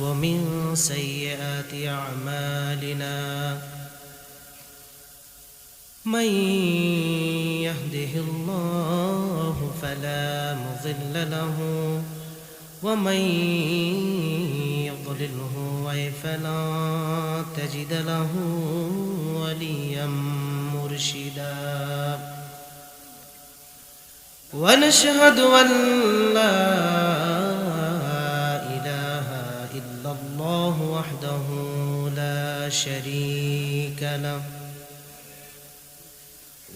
ومن سيئات أعمالنا. من يهده الله فلا مضل له ومن يضلله فلا تجد له وليا مرشدا. ونشهد أن لا شريك له.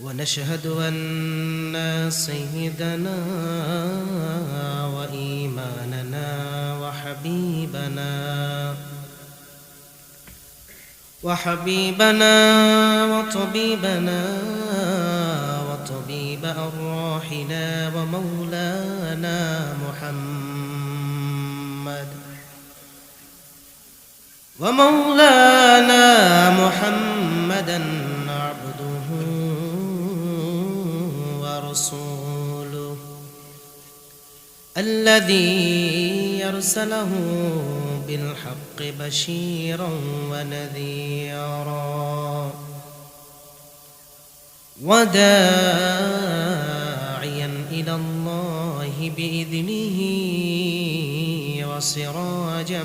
ونشهد أن سيدنا وإيماننا وحبيبنا وحبيبنا وطبيبنا وطبيب أرواحنا ومولانا ومولانا محمدا عبده ورسوله الذي يرسله بالحق بشيرا ونذيرا وداعيا إلى الله بإذنه وسراجا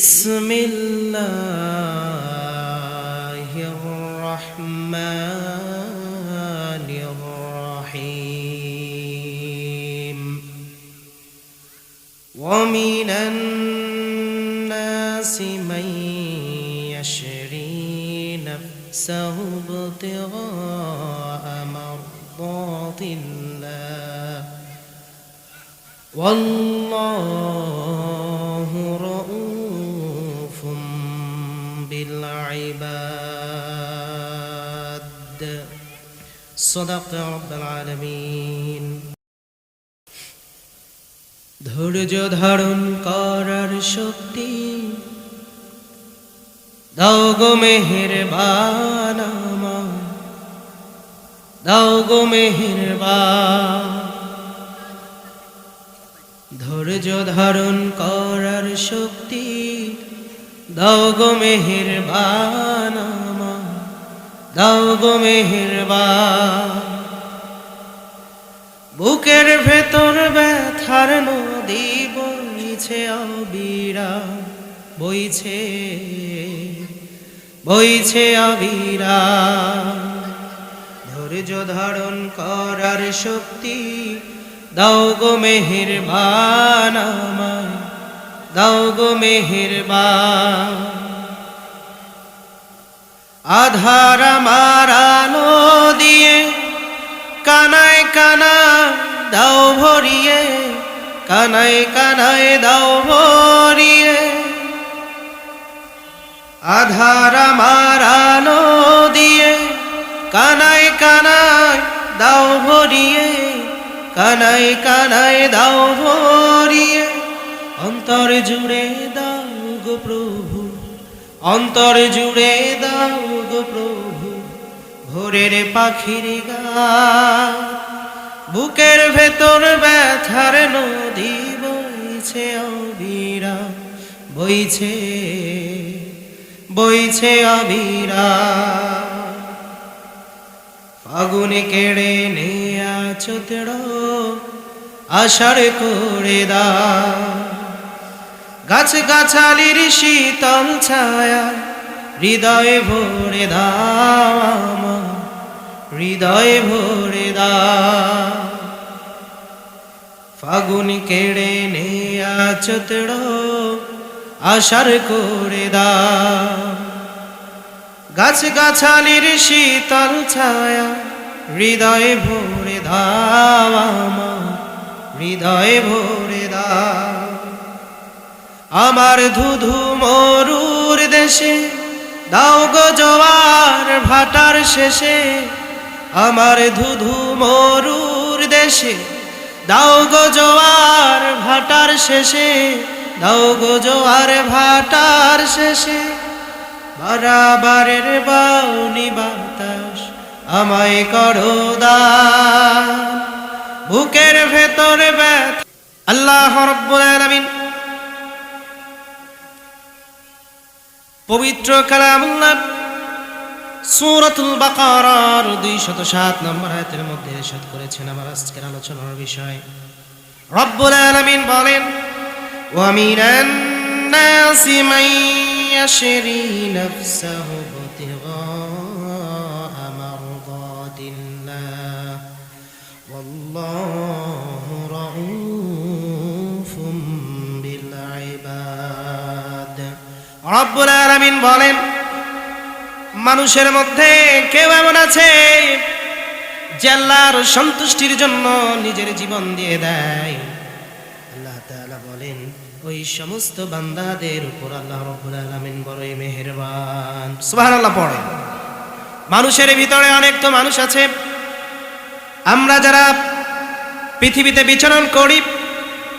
بسم الله الرحمن الرحيم. ومن الناس من يشري نفسه ابتغاء مرضات الله. والله صدق رب العالمين ধৈর্য ধারণ করার শক্তি দাও গো মেহের বানামা দাও গো মেহের ধৈর্য ধারণ করার শক্তি দাও গো মেহের বানামা দাও গো মেহের বুকের ভেতর ব্যথার নদী বইছে অবিরা, বইছে বইছে অবিরা। ধৈর্য ধারণ করার শক্তি দাও গো মেহের বানামায় দাও গো মেহের আধার মারানো দিয়ে কানায় কানা দাও ভরিয়ে কানায় কানায় দাও ভরিয়ে। আধার মারানো দিয়ে কানায় কানায় দাও ভরিয়ে কানায় কানায় দাও ভরিয়ে। অন্তর জুড়ে দাও গো প্রভু। অন্তর জুড়ে দাও গো প্রভু, ভোরের পাখির গা বুকের ভেতর ব্যথার নদী বইছে অবিরা বইছে বইছে অবিরা ফাগুনে কেড়ে নেয়া চোতড়, আষাঢ় করে দা গাছ গাছালির শীতল ছায়া, হৃদয়ে ভরে দাম হৃদয়ে ভরে দা ফাগুন কেড়ে নেয়া চোতড় আশার করে দা গাছ গাছালির শীতল ছায়া, হৃদয়ে ভরে ধাওয়া হৃদয়ে ভরে দাও আমার ধুধু মরুর দেশে, দাও গো জোয়ার ভাটার শেষে। আমার ধুধু মরুর দেশে, দাও গো জোয়ার ভাটার শেষে। দাও গো জোয়ার ভাটার শেষে। বারাবারের বাউনি বাতাস আমায় করো দান। বুকের ভেতরে ব্যথ আল্লাহ রব্বুল আলামিন পবিত্র কালামুল্লাহ সূরাতুল বাকারার 207 নম্বর আয়াতের মধ্যে ইরশাদ করেছেন আমার আজকের আলোচনার বিষয়। রব্বুল আলামিন বলেন, ওয়া মিনান নাসি মান ইয়াশরি নাফসাহু ইবতিগা মারদাতিল্লাহ। ওয়াল্লাহু রাউফুম রব্বুল আলামিন বলেন, মানুষের মধ্যে কেউ এমন আছে যে আল্লাহর সন্তুষ্টির জন্য নিজের জীবন দিয়ে দেয়। আল্লাহ তাআলা বলেন, ওই সমস্ত বান্দাদের উপর আল্লাহ রব্বুল আলামিন বড়ই মেহেরবান। সুবহানাল্লাহ পড়ে। মানুষের ভিতরে অনেক তো মানুষ আছে। আমরা যারা পৃথিবীতে বিচরণ করি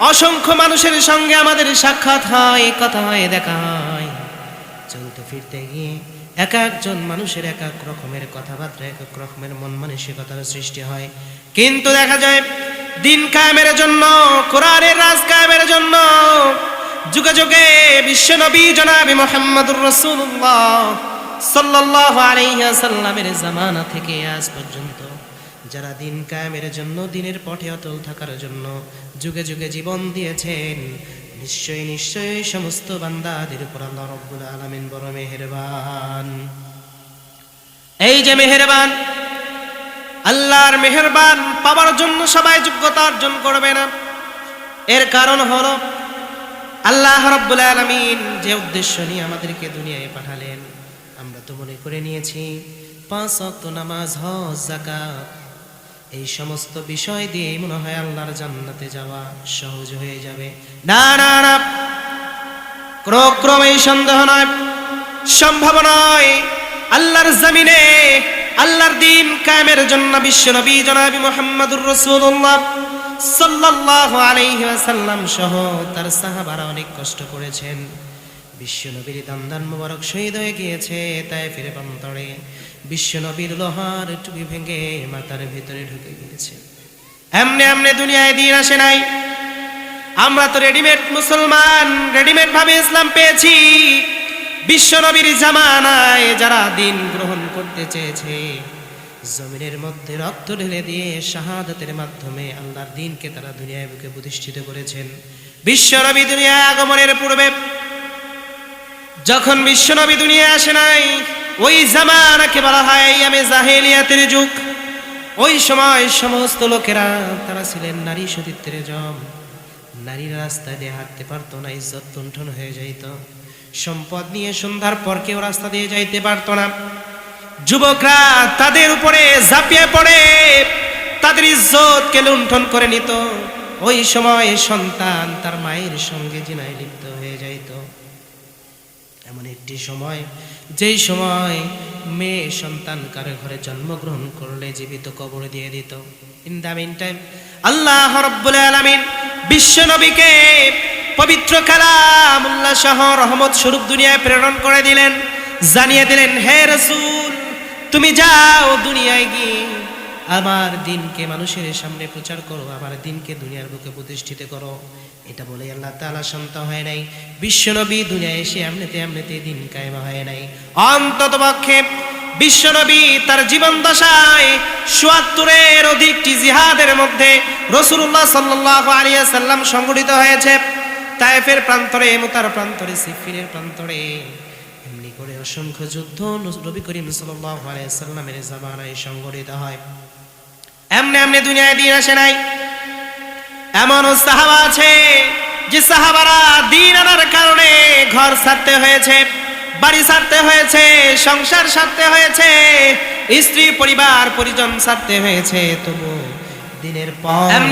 অসংখ্য মানুষের সঙ্গে আমাদের সাক্ষাৎ হয়, কথা হয়, দেখা হয়। চলতে ফিরতে গিয়ে এক একজন মানুষের এক এক রকমের কথাবার্তা, এক এক রকমের মন মানসিকতার সৃষ্টি হয়। কিন্তু দেখা যায়, দিন কায়েমের জন্য, কোরআনের রাজ কায়েমের জন্য যুগে যুগে বিশ্বনবী জনাবি মোহাম্মদুর রসুল্লাহ সাল্লাল্লাহু আলাইহি সাল্লামের জামানা থেকে আজ পর্যন্ত যারা দিন কায়েমের জন্য দিনের পথে অটল থাকার জন্য যুগে যুগে জীবন দিয়েছেন, নিশ্চয়ই নিশ্চয়ই সমস্ত বান্দাদের উপর আল্লাহ রব্বুল আলামিন বড় মেহেরবান। এই যে মেহেরবান, আল্লাহর মেহেরবান পাওয়ার জন্য সবাই যোগ্যতা অর্জন করবে না। এর কারণ হলো আল্লাহ রব্বুল আলামিন যে উদ্দেশ্য নিয়ে আমাদেরকে দুনিয়ায় পাঠালেন, আমরা তো মনে করে নিয়েছি, পাঁচ ওয়াক্ত নামাজ, হজ, যাকাত এই সমস্ত বিষয় দিয়ে মনে হয় আল্লাহর জান্নাতে যাওয়া সহজ হয়ে যাবে। না না না। ক্রমে সন্দেহ নয় সম্ভব নয়। আল্লাহর জমিনে আল্লাহর দিন কায়েমের জন্য বিশ্ব নবী জনাবি মোহাম্মদুর রাসূলুল্লাহ সাল্লাল্লাহু আলাইহি ওয়াসাল্লাম সহ তার সাহাবারা অনেক কষ্ট করেছেন। বিশ্ব নবীর দান্দান মোবারক শহীদ হয়ে গিয়েছে তাই ফিরে প্রান্তরে বিশ্ব নবীর লোহার টুপি ভেঙে মাথার ভিতরে ঢুকে গিয়েছে। এমনি এমনি দুনিয়ায় দিন আসে নাই। আমরা তো রেডিমেড মুসলমান রেডিমেড ভাবে ইসলাম পেয়েছি। বিশ্ব নবীর জামানায় যারা দিন গ্রহণ করতে চেয়েছে, জমিনের মধ্যে রক্ত ঢেলে দিয়ে শাহাদাতের মাধ্যমে আল্লাহর দিনকে তারা দুনিয়ায় বুকে প্রতিষ্ঠিত করেছেন। বিশ্ব নবী দুনিয়ায় আগমনের পূর্বে যখন বিশ্বনবী দুনিয়া আসে নাই, ওই জামানাকে বলা হয় আমি জাহেলিয়াতের যুগ। ওই সময় সমস্ত লোকেরা তারা ছিলেন নারী সতীত্বের জম। নারীরা রাস্তা দিয়ে হাঁটতে পারতো না, ইজ্জত লুণ্ঠন হয়ে যাইত। সম্পদ নিয়ে সন্ধ্যার পর কেউ রাস্তা দিয়ে যাইতে পারতো না। যুবকরা তাদের উপরে ঝাঁপিয়ে পড়ে, তাদের ইজ্জতকে লুণ্ঠন করে নিত। ওই সময় সন্তান তার মায়ের সঙ্গে জিনায় লিপ্ত হয়ে যাইত। এমন একটি সময়, যেই সময় মেয়ে সন্তান কারও ঘরে জন্মগ্রহণ করলে জীবিত কবর দিয়ে দিত। In the mean time Allah রব্বুল আলামিন বিশ্ব নবীকে পবিত্র কালামুল্লাহ সহ রহমত স্বরূপ দুনিয়ায় প্রেরণ করে দিলেন। জানিয়ে দিলেন, হে রসুল, তুমি যাও দুনিয়ায় গিয়ে আমার দিনকে মানুষের সামনে প্রচার করো, আমার দিনকে দুনিয়ার বুকে প্রতিষ্ঠিত করো। এটা বলে আল্লাহ তাআলা শান্ত হয় নাই। বিশ্বনবী দুনিয়ায় এসে এমনিতে এমনিতে দিন কায়েম হয় নাই। অন্তত পক্ষে বিশ্বনবী তার জীবন দশায় চুয়াত্তরের অধিকটি জিহাদের মধ্যে রসুল্লাহ সাল্লাহ আলিয়া সাল্লাম সংগঠিত হয়েছে। প্রান্তরে প্রান্তরে সিফিনের প্রান্তরে। এমনি করে অসংখ্য যুদ্ধ নবী করিম সাল্লাহ আলিয়া সাল্লামের জামানায় সংগঠিত হয়। এমনি এমনি দুনিয়ায় দিন আসে নাই। এমন সাহাবা আছে যে সাহাবারা দিন আনার কারণে ঘর ছাড়তে হয়েছে, বাড়ি ছাড়তে হয়েছে, সংসার ছাড়তে হয়েছে, স্ত্রী পরিবার পরিজন ছাড়তে হয়েছে তবু দিনের পর এমনি